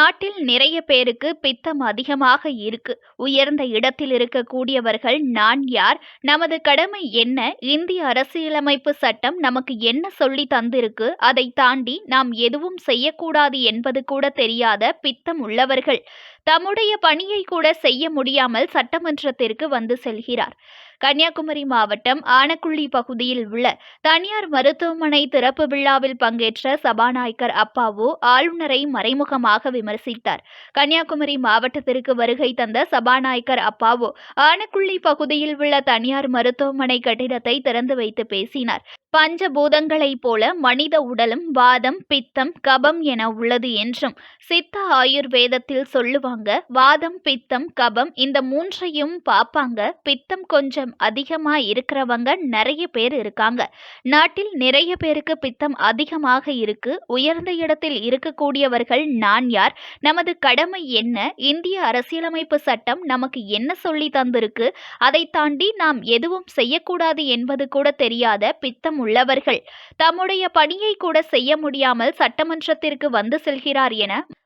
நாட்டில் நிறைய பேருக்கு பித்தம் அதிகமாக இருக்கு. உயர்ந்த இடத்தில் இருக்கக்கூடியவர்கள் நான் யார்? நமது கடமை என்ன? இந்திய அரசியலமைப்பு சட்டம் நமக்கு என்ன சொல்லி தந்திருக்கு? அதை தாண்டி நாம் எதுவும் செய்யக்கூடாது என்பது கூட தெரியாத பித்தம் உள்ளவர்கள். தம்முடைய பணியை கூட செய்ய முடியாமல் சட்டமன்றத்திற்கு வந்து செல்கிறார். கன்னியாகுமரி மாவட்டம் ஆனக்குள்ளி பகுதியில் உள்ள தனியார் மருத்துவமனை திறப்பு விழாவில் பங்கேற்ற சபாநாயகர் அப்பாவு ஆளுநரை மறைமுகமாக விமர்சித்தார். கன்னியாகுமரி மாவட்டத்திற்கு வருகை தந்த சபாநாயகர் அப்பாவு ஆனக்குள்ளி பகுதியில் உள்ள தனியார் மருத்துவமனை கட்டிடத்தை திறந்து வைத்து பேசினார். பஞ்சபூதங்களைப் போல மனித உடலும் வாதம் பித்தம் கபம் என உள்ளது என்றும் சித்த ஆயுர்வேதத்தில் சொல்லுவாங்க வாதம் பித்தம் கபம் இந்த மூன்றையும் பார்ப்பாங்க. பித்தம் கொஞ்சம் அதிகமா இருக்கிறவங்க நிறைய பேர் இருக்காங்க. நாட்டில் நிறைய பேருக்கு பித்தம் அதிகமாக இருக்கு. உயர்ந்த இடத்தில் இருக்கக்கூடியவர்கள் நான் யார்? நமது கடமை என்ன? இந்திய அரசியலமைப்பு சட்டம் நமக்கு என்ன சொல்லி தந்திருக்கு? அதை தாண்டி நாம் எதுவும் செய்யக்கூடாது என்பது கூட தெரியாத பித்தம் உள்ளவர்கள். தம்முடைய பணியை கூட செய்ய முடியாமல் சட்டமன்றத்திற்கு வந்து செல்கிறார் என